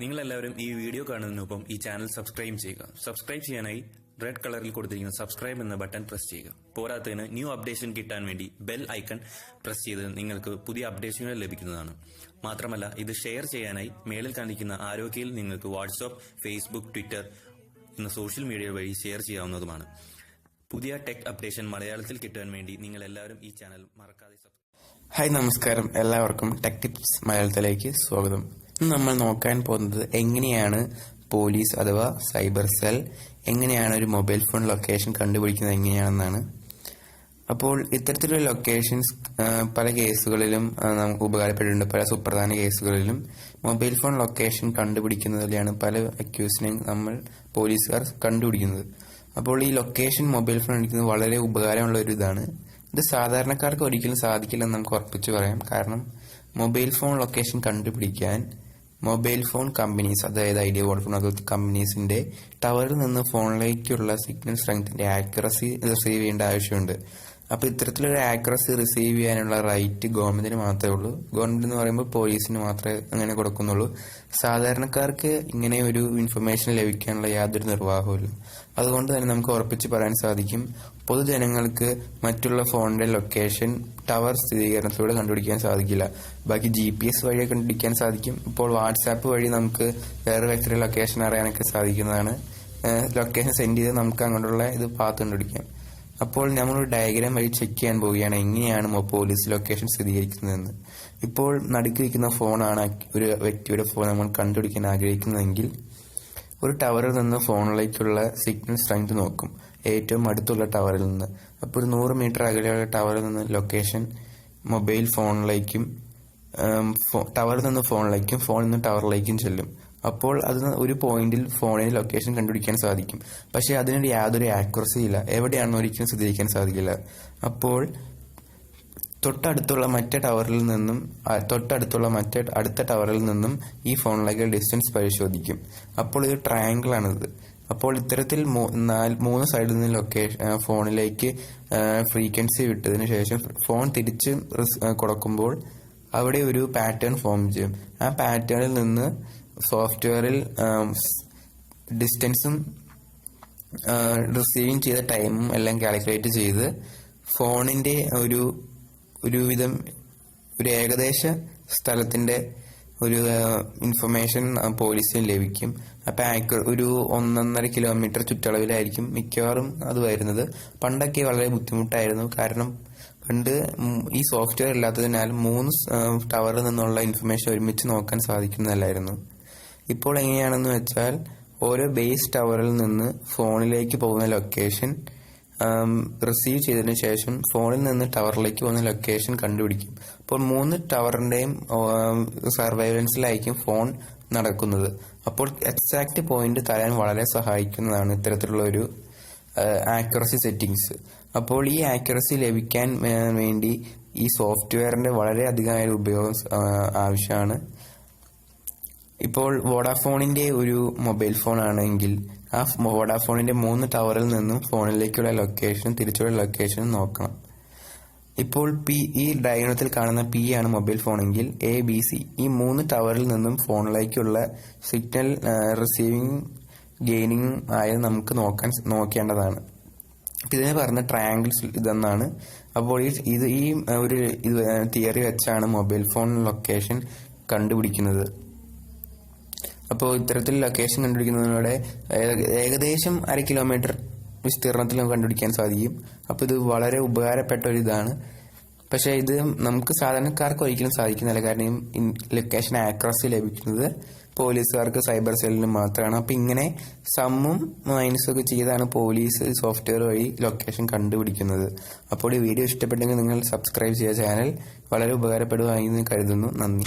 നിങ്ങളെല്ലാവരും ഈ വീഡിയോ കാണുന്നതിനൊപ്പം ഈ ചാനൽ സബ്സ്ക്രൈബ് ചെയ്യുക. സബ്സ്ക്രൈബ് ചെയ്യാനായി റെഡ് കളറിൽ കൊടുത്തിരിക്കുന്ന സബ്സ്ക്രൈബ് എന്ന ബട്ടൺ പ്രസ് ചെയ്യുക. പോരാത്തതിന് ന്യൂ അപ്ഡേഷൻ കിട്ടാൻ വേണ്ടി ബെൽ ഐക്കൺ പ്രസ് ചെയ്ത് നിങ്ങൾക്ക് പുതിയ അപ്ഡേഷനുകൾ ലഭിക്കുന്നതാണ്. മാത്രമല്ല ഇത് ഷെയർ ചെയ്യാനായി മേളിൽ കാണിക്കുന്ന ആരോഗ്യയിൽ നിങ്ങൾക്ക് വാട്സ്ആപ്പ് ഫേസ്ബുക്ക് ട്വിറ്റർ എന്ന സോഷ്യൽ മീഡിയ വഴി ഷെയർ ചെയ്യാവുന്നതുമാണ്. പുതിയ ടെക് അപ്ഡേഷൻ മലയാളത്തിൽ കിട്ടാൻ വേണ്ടി നിങ്ങൾ എല്ലാവരും ഈ ചാനൽ മറക്കാതെ ഹായ് നമസ്കാരം. എല്ലാവർക്കും ടെക് ടിപ്സ് മലയാളത്തിലേക്ക് സ്വാഗതം. ഇന്ന് നമ്മൾ നോക്കാൻ പോകുന്നത് എങ്ങനെയാണ് പോലീസ് അഥവാ സൈബർ സെൽ എങ്ങനെയാണ് ഒരു മൊബൈൽ ഫോൺ ലൊക്കേഷൻ കണ്ടുപിടിക്കുന്നത് എങ്ങനെയാണെന്നാണ്. അപ്പോൾ ഇത്തരത്തിലുള്ള ലൊക്കേഷൻസ് പല കേസുകളിലും നമുക്ക് ഉപകാരപ്പെട്ടിട്ടുണ്ട്. പല സുപ്രധാന കേസുകളിലും മൊബൈൽ ഫോൺ ലൊക്കേഷൻ കണ്ടുപിടിക്കുന്നതിലാണ് പല അക്യൂസിനെയും നമ്മൾ പോലീസുകാർ കണ്ടുപിടിക്കുന്നത്. അപ്പോൾ ഈ ലൊക്കേഷൻ മൊബൈൽ ഫോൺ എടുക്കുന്നത് വളരെ ഉപകാരമുള്ള ഒരു ഇതാണ് ഇത് സാധാരണക്കാർക്ക് ഒരിക്കലും സാധിക്കില്ലെന്ന് നമുക്ക് ഉറപ്പിച്ചു പറയാം. കാരണം മൊബൈൽ ഫോൺ ലൊക്കേഷൻ കണ്ടുപിടിക്കാൻ മൊബൈൽ ഫോൺ കമ്പനീസ് അതായത് ഐഡിയ വോഡഫോൺ അതുപോലത്തെ കമ്പനീസിന്റെ ടവറിൽ നിന്ന് ഫോണിലേക്കുള്ള സിഗ്നൽ സ്ട്രെങ്ത്തിന്റെ ആക്യുറസി റിസീവ് ചെയ്യേണ്ട ആവശ്യമുണ്ട്. അപ്പൊ ഇത്തരത്തിലൊരു ആക്യുറസി റിസീവ് ചെയ്യാനുള്ള റൈറ്റ് ഗവൺമെന്റിന് മാത്രമേ ഉള്ളൂ. ഗവൺമെന്റ് എന്ന് പറയുമ്പോൾ പോലീസിന് മാത്രമേ അങ്ങനെ കൊടുക്കുന്നുള്ളൂ. സാധാരണക്കാർക്ക് ഇങ്ങനെ ഒരു ഇൻഫർമേഷൻ ലഭിക്കാനുള്ള യാതൊരു നിർവാഹവുമില്ല അതുകൊണ്ട് തന്നെ നമുക്ക് ഉറപ്പിച്ച് പറയാൻ സാധിക്കും പൊതുജനങ്ങൾക്ക് മറ്റുള്ള ഫോണിന്റെ ലൊക്കേഷൻ ടവർ സ്ഥിരീകരണത്തിലൂടെ കണ്ടുപിടിക്കാൻ സാധിക്കില്ല. ബാക്കി ജി പി എസ് വഴിയെ കണ്ടുപിടിക്കാൻ സാധിക്കും. ഇപ്പോൾ വാട്സാപ്പ് വഴി നമുക്ക് വേറെ വ്യക്തിയുടെ ലൊക്കേഷൻ അറിയാനൊക്കെ സാധിക്കുന്നതാണ്. ലൊക്കേഷൻ സെൻഡ് ചെയ്ത് നമുക്ക് അങ്ങോട്ടുള്ള ഇത് പാത്ത് കണ്ടുപിടിക്കാം. അപ്പോൾ നമ്മൾ ഒരു ഡയഗ്രാം വഴി ചെക്ക് ചെയ്യാൻ പോവുകയാണ്. എങ്ങനെയാണ് പോലീസ് ലൊക്കേഷൻ സ്ഥിരീകരിക്കുന്നതെന്ന്. ഇപ്പോൾ നടുക്കിരിക്കുന്ന ഫോണാണ് ഒരു വ്യക്തിയുടെ ഫോൺ നമ്മൾ കണ്ടുപിടിക്കാൻ ആഗ്രഹിക്കുന്നതെങ്കിൽ ഒരു ടവറിൽ നിന്ന് ഫോണിലേക്കുള്ള സിഗ്നൽ സ്ട്രെങ്ത് നോക്കും. ഏറ്റവും അടുത്തുള്ള ടവറിൽ നിന്ന്. അപ്പോൾ ഒരു നൂറ് മീറ്റർ അകലെയുള്ള ടവറിൽ നിന്ന് ലൊക്കേഷൻ മൊബൈൽ ഫോണിലേക്കും ടവറിൽ നിന്ന് ഫോണിലേക്കും ഫോണിൽ നിന്ന് ടവറിലേക്കും ചെല്ലും. അപ്പോൾ അത് ഒരു പോയിന്റിൽ ഫോണിൽ ലൊക്കേഷൻ കണ്ടുപിടിക്കാൻ സാധിക്കും. പക്ഷേ അതിനൊരു യാതൊരു ആക്യുറസി ഇല്ല. എവിടെയാണെന്ന് ഒരിക്കലും സ്ഥിരീകരിക്കാൻ സാധിക്കില്ല. അപ്പോൾ തൊട്ടടുത്തുള്ള മറ്റേ ടവറിൽ നിന്നും തൊട്ടടുത്തുള്ള മറ്റേ അടുത്ത ടവറിൽ നിന്നും ഈ ഫോണിലേക്ക് ഡിസ്റ്റൻസ് പരിശോധിക്കും. അപ്പോൾ ഇത് ട്രയാങ്കിൾ ആണിത്. അപ്പോൾ ഇത്തരത്തിൽ മൂന്ന് സൈഡിൽ നിന്ന് ലൊക്കേഷൻ ഫോണിലേക്ക് ഫ്രീക്വൻസി വിട്ടതിന് ശേഷം ഫോൺ തിരിച്ച് കൊടുക്കുമ്പോൾ അവിടെ ഒരു പാറ്റേൺ ഫോം ചെയ്യും. ആ പാറ്റേണിൽ നിന്ന് സോഫ്റ്റ്വെയറിൽ ഡിസ്റ്റൻസും റിസീവിങ് ചെയ്ത ടൈമും എല്ലാം കാൽക്കുലേറ്റ് ചെയ്ത് ഫോണിന്റെ ഒരു ഒരുവിധം ഒരു ഏകദേശ സ്ഥലത്തിന്റെ ഒരു ഇൻഫർമേഷൻ പോലീസിന് ലഭിക്കും. അപ്പൊ ആക്യു- ഒരു ഒന്നൊന്നര കിലോമീറ്റർ ചുറ്റളവിലായിരിക്കും മിക്കവാറും അത് വരുന്നത്. പണ്ടൊക്കെ വളരെ ബുദ്ധിമുട്ടായിരുന്നു. കാരണം പണ്ട് ഈ സോഫ്റ്റ്വെയർ ഇല്ലാത്തതിനാൽ മൂന്ന് ടവറിൽ നിന്നുള്ള ഇൻഫർമേഷൻ ഒരുമിച്ച് നോക്കാൻ സാധിക്കുന്നതല്ലായിരുന്നു. ഇപ്പോൾ എങ്ങനെയാണെന്ന് വെച്ചാൽ ഓരോ ബേസ് ടവറിൽ നിന്ന് ഫോണിലേക്ക് പോകുന്ന ലൊക്കേഷൻ റിസീവ് ചെയ്തതിന് ശേഷം ഫോണിൽ നിന്ന് ടവറിലേക്ക് പോകുന്ന ലൊക്കേഷൻ കണ്ടുപിടിക്കും. അപ്പോൾ മൂന്ന് ടവറിന്റെയും സർവൈലൻസിലായിരിക്കും ഫോൺ നടക്കുന്നത്. അപ്പോൾ എക്സാക്ട് പോയിന്റ് തരാൻ വളരെ സഹായിക്കുന്നതാണ് ഇത്തരത്തിലുള്ള ഒരു ആക്യുറസി സെറ്റിങ്സ് അപ്പോൾ ഈ ആക്യുറസി ലഭിക്കാൻ വേണ്ടി ഈ സോഫ്റ്റ്വെയറിന്റെ വളരെയധികം ഒരു ഉപയോഗം ആവശ്യമാണ്. ഇപ്പോൾ വോഡാഫോണിന്റെ ഒരു മൊബൈൽ ഫോൺ ആണെങ്കിൽ ആ വോഡാഫോണിന്റെ മൂന്ന് ടവറിൽ നിന്നും ഫോണിലേക്കുള്ള ലൊക്കേഷൻ തിരിച്ചുള്ള ലൊക്കേഷൻ നോക്കണം. ഇപ്പോൾ പി ഈ ഡയഗ്രാമത്തിൽ കാണുന്ന പി ആണ് മൊബൈൽ ഫോണെങ്കിൽ എ ബി സി ഈ മൂന്ന് ടവറിൽ നിന്നും ഫോണിലേക്കുള്ള സിഗ്നൽ റിസീവിങ് ഗെയിനിങ് ആയത് നമുക്ക് നോക്കാൻ നോക്കേണ്ടതാണ്. ഇതിനെ പറഞ്ഞ ട്രയാങ്കിൾസ് ഇതെന്നാണ്. അപ്പോൾ ഈ ഇത് ഈ ഒരു തിയറി വെച്ചാണ് മൊബൈൽ ഫോൺ ലൊക്കേഷൻ കണ്ടുപിടിക്കുന്നത്. അപ്പോൾ ഇത്തരത്തിൽ ലൊക്കേഷൻ കണ്ടുപിടിക്കുന്നതിലൂടെ ഏക- ഏകദേശം അര കിലോമീറ്റർ വിസ്തീർണത്തിൽ നമുക്ക് കണ്ടുപിടിക്കാൻ സാധിക്കും. അപ്പോൾ ഇത് വളരെ ഉപകാരപ്പെട്ട ഒരു ഇതാണ്. പക്ഷേ ഇത് നമുക്ക് സാധാരണക്കാർക്ക് ഒരിക്കലും സാധിക്കുന്നില്ല. കാരണം ലൊക്കേഷൻ ആക്രസി ലഭിക്കുന്നത് പോലീസുകാർക്ക് സൈബർ സെല്ലിന് മാത്രമാണ്. അപ്പൊ ഇങ്ങനെ സമ്മും മൈനസും ഒക്കെ ചെയ്താണ് പോലീസ് സോഫ്റ്റ്വെയർ വഴി ലൊക്കേഷൻ കണ്ടുപിടിക്കുന്നത്. അപ്പോൾ ഈ വീഡിയോ ഇഷ്ടപ്പെട്ടെങ്കിൽ നിങ്ങൾ സബ്സ്ക്രൈബ് ചെയ്യുക. ചാനൽ വളരെ ഉപകാരപ്പെടുവായി എന്ന് കരുതുന്നു. നന്ദി.